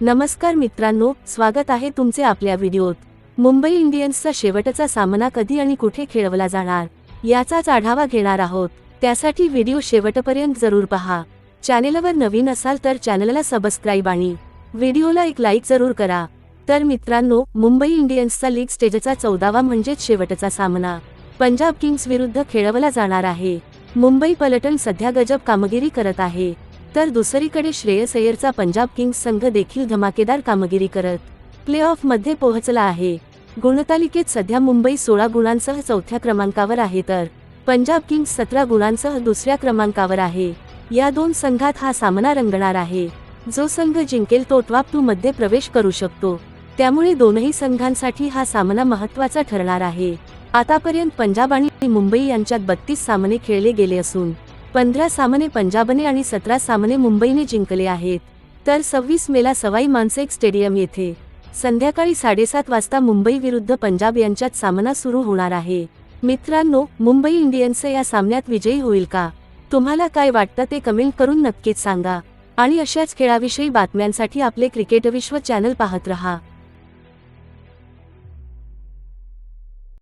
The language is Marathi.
नमस्कार मित्रांनो स्वागत आहे तुमचे आपल्या व्हिडिओत. मुंबई इंडियन्सचा शेवटचा सामना कधी आणि कुठे खेळवला जाणार याचाच आढावा घेणार आहोत. त्यासाठी व्हिडिओ शेवटपर्यंत जरूर पहा. चॅनेलवर नवीन असाल तर चॅनलला सबस्क्राईब आणि व्हिडिओला एक लाईक जरूर करा. तर मित्रांनो मुंबई इंडियन्सचा लीग स्टेजचा चौदावा म्हणजेच शेवटचा सामना पंजाब किंग्स विरुद्ध खेळवला जाणार आहे. मुंबई पलटण सध्या गजब कामगिरी करत आहे. तर दुसरीकडे श्रेयस अय्यरचा पंजाब किंग्स संघ देखील धमाकेदार कामगिरी करत प्ले पोहोचला आहे. गुणतालिकेत सध्या मुंबई सोळा गुणांसह चौथ्या क्रमांकावर आहे तर पंजाब किंग्स सतरा गुणांसह दुसऱ्या क्रमांकावर आहे. या दोन संघात हा सामना रंगणार आहे. जो संघ जिंकेल तो टॉप टू मध्ये प्रवेश करू शकतो. त्यामुळे दोनही संघांसाठी हा सामना महत्त्वाचा ठरणार आहे. आतापर्यंत पंजाब आणि मुंबई यांच्यात बत्तीस सामने खेळले गेले असून पंधरा सामने पंजाबने आणि सतरा सामने मुंबईने जिंकले आहेत. तर सव्वीस मेला सवाई मानसिक स्टेडियम येथे. संध्याकाळी साडेसात वाजता मुंबई विरुद्ध पंजाब यांच्यात सामना सुरू होणार आहे. मित्रांनो मुंबई इंडियन्स या सामन्यात विजयी होईल का? तुम्हाला काय वाटतं ते कमेंट करून नक्कीच सांगा. आणि अशाच खेळाविषयी बातम्यांसाठी आपले क्रिकेट विश्व चॅनल पाहत रहा.